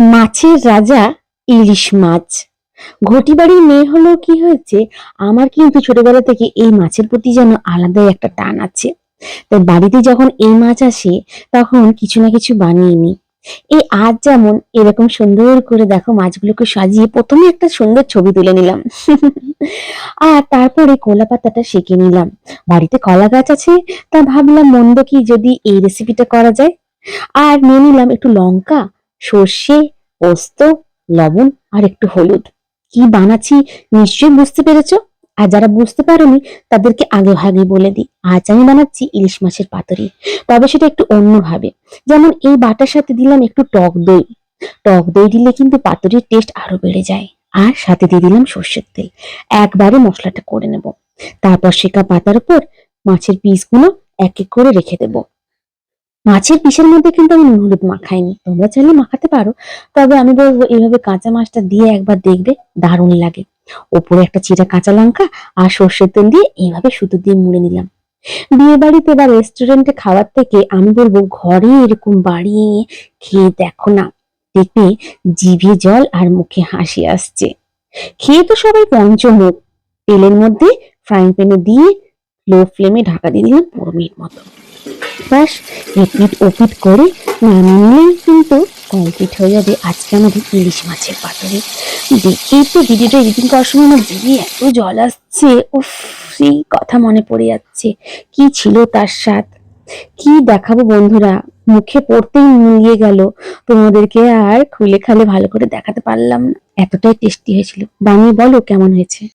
মাছের রাজা ইলিশ মাছ। ঘটি বাড়ির মেয়ে হলেও কি হয়েছে, আমার কিন্তু ছোটবেলা থেকে এই মাছের প্রতি যেন আলাদাই একটা টান আছে। তাই বাড়িতে যখন এই মাছ আসে, তখন কিছু না কিছু বানিয়ে নিই। এই আজ যেমন এরকম সুন্দর করে দেখো মাছগুলোকে সাজিয়ে প্রথমে একটা সুন্দর ছবি তুলে নিলাম। আর তারপরে কলা পাতাটা সেঁকে নিলাম। বাড়িতে কলা গাছ আছে, তা ভাবলাম মন্দ কি যদি এই রেসিপিটা করা যায়? আর নিয়ে নিলাম একটু লঙ্কা সর্ষে, পোস্ত, লবণ আর একটু হলুদ। কি বানাচ্ছি নিশ্চয়ই বুঝতে পেরেছ? আর যারা বুঝতে পারোনি, তাদেরকে আগে ভাগে বলে দিই। আজ আমি বানাচ্ছি ইলিশ মাছের পাতুরি। তবে সেটা একটু অন্যভাবে। যেমন এই বাটার সাথে দিলাম একটু টক দই। টক দই দিলে কিন্তু পাতুরির টেস্ট আরও বেড়ে যায়। আর সাথে দিয়ে দিলাম সর্ষের তেল। একবারে মশলাটা করে নেব। তারপর সেকা পাতার উপর মাছের পিসগুলো এক এক করে রেখে দেবো। মাছের পিসের মধ্যে কিন্তু আমি নুন হলুদ মাখাইনি। তোমরা চাইলে মাখাতে পারো। তবে আমি বলব, এইভাবে কাঁচা মাছটা দিয়ে একবার দেখবে, দারুণ লাগে। ওপরে একটা চিরা কাঁচা লঙ্কা আর সর্ষের তেল দিয়ে এইভাবে সুতো দিয়ে মুড়ে নিলাম। বিয়ে বাড়িতে বা রেস্টুরেন্টে খাওয়ার থেকে আমি বলব, ঘরে এরকম বাড়িয়ে খেয়ে দেখো না। দেখবে জিভে জল আর মুখে হাসি আসছে। খেয়ে তো সবাই পঞ্চমুখ। তেলের মধ্যে ফ্রাইং প্যানে দিয়ে লো ফ্লেমে ঢাকা দিয়ে দিলাম পনেরো মিনিট মতো। ব্যাস এপিট ওপিট করে নামিয়ে নিলেই কিন্তু কমপ্লিট হয়ে যাবে আজকে আমাদের ইলিশ মাছের পাতুরি। দেখেই তো ভিডিওটা এডিটিং করার সময় আমার জিভে এত জল আসছে, উফ, সেই কথা মনে পড়ে যাচ্ছে। কি ছিল তার স্বাদ? কি দেখাবো বন্ধুরা? মুখে পড়তেই মিলিয়ে গেল। তোমাদেরকে আর খুলে খালে ভালো করে দেখাতে পারলাম না। এতটাই টেস্টি হয়েছিল। বানিয়ে বলো কেমন হয়েছে?